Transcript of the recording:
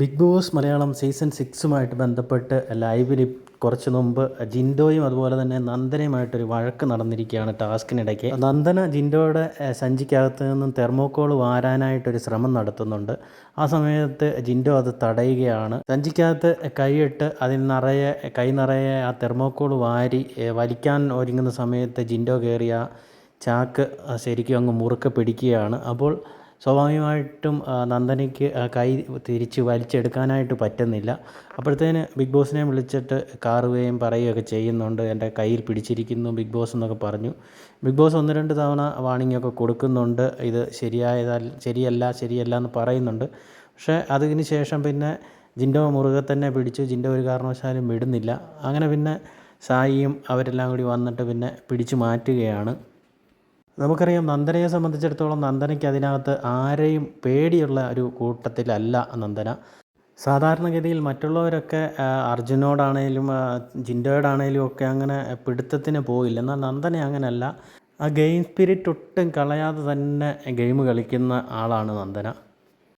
Big boss Malayalam season സിക്സുമായിട്ട് ബന്ധപ്പെട്ട് ലൈവിൽ കുറച്ച് മുമ്പ് ജിൻഡോയും അതുപോലെ തന്നെ നന്ദനയുമായിട്ടൊരു വഴക്ക് നടന്നിരിക്കുകയാണ് ടാസ്കിനിടയ്ക്ക്. നന്ദന ജിൻഡോയുടെ സഞ്ചിക്കകത്ത് നിന്നും തെർമോക്കോൾ വാരാനായിട്ടൊരു ശ്രമം നടത്തുന്നുണ്ട്. ആ സമയത്ത് ജിൻഡോ അത് തടയുകയാണ്. സഞ്ചിക്കകത്ത് കൈയിട്ട് അതിൽ നിറയെ കൈ നിറയെ ആ തെർമോക്കോൾ വാരി വലിക്കാൻ ഒരുങ്ങുന്ന സമയത്ത് ജിൻഡോ കയറിയ ചാക്ക് ശരിക്കും അങ്ങ് മുറുക്കെ പിടിക്കുകയാണ്. അപ്പോൾ സ്വാഭാവികമായിട്ടും നന്ദനയ്ക്ക് കൈ തിരിച്ച് വലിച്ചെടുക്കാനായിട്ട് പറ്റുന്നില്ല. അപ്പോഴത്തേന് ബിഗ് ബോസിനെ വിളിച്ചിട്ട് കാറുകയും പറയുകയൊക്കെ ചെയ്യുന്നുണ്ട്. എന്റെ കയ്യിൽ പിടിച്ചിരിക്കുന്നു ബിഗ് ബോസ് എന്നൊക്കെ പറഞ്ഞു. ബിഗ് ബോസ് ഒന്ന് രണ്ട് തവണ വാണിംഗ് ഒക്കെ കൊടുക്കുന്നുണ്ട്. ഇത് ശരിയായതാൽ ശരിയല്ല ശരിയല്ല എന്ന് പറയുന്നുണ്ട്. പക്ഷേ അതിന് ശേഷം പിന്നെ ജിൻഡോ മുറുകെ തന്നെ പിടിച്ചു. ജിൻഡോ ഒരു കാരണവശാലും വിടുന്നില്ല. അങ്ങനെ പിന്നെ സായിയും അവരെല്ലാം കൂടി വന്നിട്ട് പിന്നെ പിടിച്ചു മാറ്റുകയാണ്. നമുക്കറിയാം നന്ദനയെ സംബന്ധിച്ചിടത്തോളം നന്ദനയ്ക്ക് അതിനകത്ത് ആരെയും പേടിയുള്ള ഒരു കൂട്ടത്തിലല്ല നന്ദന. സാധാരണഗതിയിൽ മറ്റുള്ളവരൊക്കെ അർജുനോടാണേലും ജിൻഡോയോടാണേലും ഒക്കെ അങ്ങനെ പിടുത്തത്തിന് പോയില്ല. എന്നാൽ നന്ദന അങ്ങനെയല്ല ആ ഗെയിം സ്പിരിറ്റ് ഒട്ടും കളയാതെ തന്നെ ഗെയിം കളിക്കുന്ന ആളാണ് നന്ദന.